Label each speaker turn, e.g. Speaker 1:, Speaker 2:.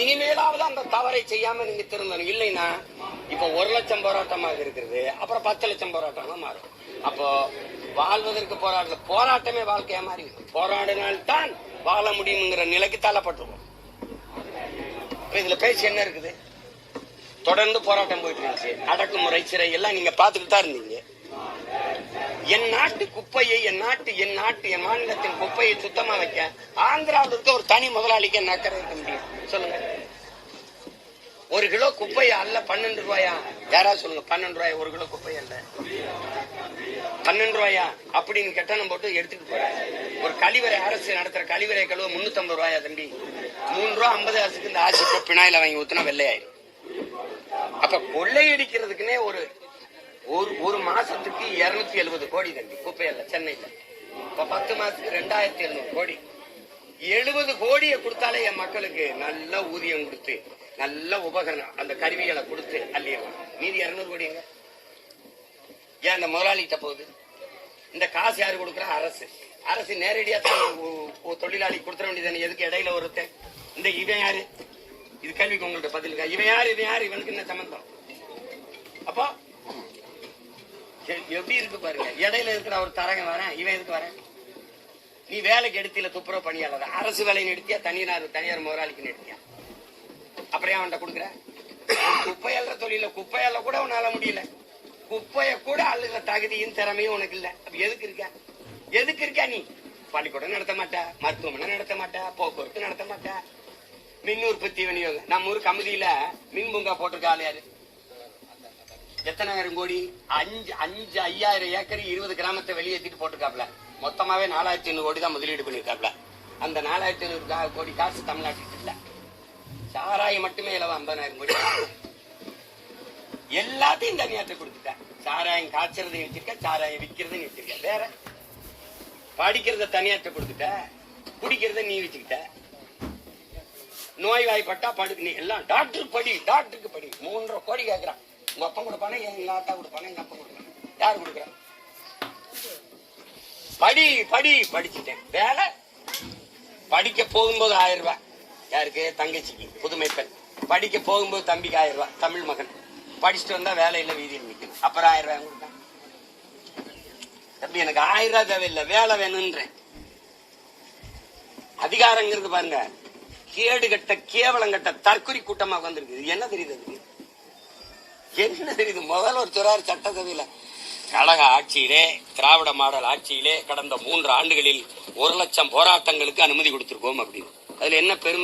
Speaker 1: இனிமேலாவது அந்த தவறை செய்யாம நீங்க திருந்தணும். இல்லைன்னா இப்ப ஒரு லட்சம் போராட்டமாக இருக்கிறது அப்புறம் பத்து லட்சம் போராட்டமா மாறும். அப்போ வாழ்வதற்கு போராடல போராட்டமே வாழ்க்கையா மாறி போராடினால்தான் வாழ முடியுங்கிற நிலைக்கு தள்ளப்பட்டுருவோம். இதுல பேச்சு என்ன இருக்குது? தொடர்ந்து போராட்டம் போயிட்டு இருந்துச்சு. அடக்குமுறை சிறை எல்லாம் நீங்க பாத்துக்கிட்டு தான் இருந்தீங்க. என் நாட்டு குப்பையை என் நாட்டு என் நாட்டு என் மாநிலத்தின் குப்பையை சுத்தமா வைக்க ஆந்திராவில் இருக்க ஒரு தனி முதலாளிக்கு என்ன அக்கறை இருக்க முடியும். சொல்லுங்க. ஒரு கிலோ குப்பை அல்ல பன்னெண்டு ரூபாயா? யாரா சொல்லுங்க பன்னெண்டு ரூபாய்? ஒரு கிலோ குப்பை அல்ல. பன்னெண்டு ரூபாயா? அப்படின்னு கெட்டணம் போட்டு எடுத்துட்டு போறேன் ஒரு கழிவறை அரசு நடத்துற கழிவறை கழுவ முன்னூத்தி ஐம்பது ரூபாயா தம்பி? மூணு ரூபா ஐம்பது அரசுக்கு இந்த ஆசிப்பு பினாயில வாங்கி ஊத்துனா வெள்ளையாயிரும். அப்ப கொள்ளையடிக்கிறதுக்குன்னே ஒரு ஒரு ஒரு மாசத்துக்கு இருநூத்தி எழுபது கோடி தம்பி குப்பையில சென்னையில. இப்ப பத்து மாசத்துக்கு ரெண்டாயிரத்தி எழுநூறு கோடி. எழுபது கோடியை கொடுத்தாலே என் மக்களுக்கு நல்ல ஊதியம் கொடுத்து நல்ல உபகரணம் அந்த கருவிகளை கொடுத்து அள்ளிடலாம். மீதி இருநூறு கோடிங்க ஏன் அந்த முதலாளிகிட்ட போகுது? இந்த காசு யாரு கொடுக்குறா? அரசு. அரசு நேரடியா தொழிலாளி கொடுத்துட வேண்டியது எதுக்கு இடையில ஒருத்தன்? இந்த இவன் யாரு? இது கேள்விக்கு உங்கள்ட்ட பதிலுக்கா இவன் யாரு? இவன் யாரு? இவனுக்கு என்ன சம்பந்தம்? அப்போ எப்படி இருக்கு பாருங்க. இடையில இருக்கிற ஒரு தரங்க வரேன் இவன் எதுக்கு வரேன் நீ வேலைக்கு எடுத்தில துப்புரவு பணியாளர்? அரசு வேலை எடுத்தியா தனியார் தனியார் முதலாளிக்கு எடுத்தியா அப்புறம் அவன்கிட்ட கொடுக்குற? குப்பையல்ற தொழில குப்பையல்ல கூட உன்னால முடியல. குப்பைய கூட அள்ளுகிற தகுதியும் திறமையும் உனக்கு இல்ல. எதுக்கு இருக்க? எதுக்கு இருக்க நீ? பள்ளிக்கூடம் நடத்த மாட்ட மருத்துவமனை நடத்த மாட்ட போக்குவரத்து நடத்த மாட்ட. மின் உற்பத்தி விநியோகம். நம்ம ஊர் கமிதியில மின் பூங்கா போட்டிருக்காள் யாரு? எத்தனாயிரம் கோடி? அஞ்சு அஞ்சு ஐயாயிரம் ஏக்கர் இருபது கிராமத்தை வெளியேற்றிட்டு போட்டிருக்காப்ல. மொத்தமாவே நாலாயிரத்தி ஐநூறு கோடி தான் முதலீடு பண்ணியிருக்காப்ல. அந்த நாலாயிரத்தி ஐநூறு கா- கோடி காசு தமிழ்நாட்டுக்கு இல்லை. சாராயம் மட்டுமே இலவ ஐம்பதாயிரம் கோடி. எல்லாத்தையும் தனியாற்ற கொடுத்துட்டேன். சாராயம் காய்ச்சறதை வச்சிருக்கேன் சாராயம் விற்கிறதையும் வச்சிருக்கேன். வேற. படிக்கிறத தனியாற்ற கொடுத்துட்ட குடிக்கிறத நீ வச்சுக்கிட்ட. நோய் வாய்ப்பட்டா படு நீ எல்லாம் டாக்டர் படி டாக்டருக்கு படி. மூன்றரை கோடி கேட்கறான் உங்க அப்பா கொடுப்பானே எங்க ஆத்தா கொடுப்பானே எங்க அப்பா கொடுப்பானே. யார் கொடுக்குறா? படி படி படிச்சுட்டேன். வேலை? படிக்க போகும்போது ஆயிரம் ரூபாய். யாருக்கு? தங்கச்சிக்கு. புதுமை பெண். படிக்க போகும்போது தம்பிக்கு ஆயிரம் ரூபாய். தமிழ் மகன். படிச்சுட்டு வந்தா வேலையில வீதியில் நிற்கணும் அப்புறம் ஆயிரம் ரூபாய் கொடுத்தேன்? தம்பி எனக்கு ஆயிரம் ரூபாய் தேவையில்லை. வேலை வேணும்ன்றேன் அதிகாரங்கிறது பாருங்க. கேடு கட்ட கேவலம் கட்ட தற்குறி கூட்டமாக வந்திருக்கு என்ன தெரியுது அதுக்கு? என்ன தெரியுது? முதல் ஒரு துறார் சட்டசபையில கழக ஆட்சியிலே திராவிட மாடல் ஆட்சியிலே கடந்த மூன்று ஆண்டுகளில் ஒரு லட்சம் போராட்டங்களுக்கு அனுமதி கொடுத்திருக்கோம் அப்படின்னு. அதுல என்ன பெருமை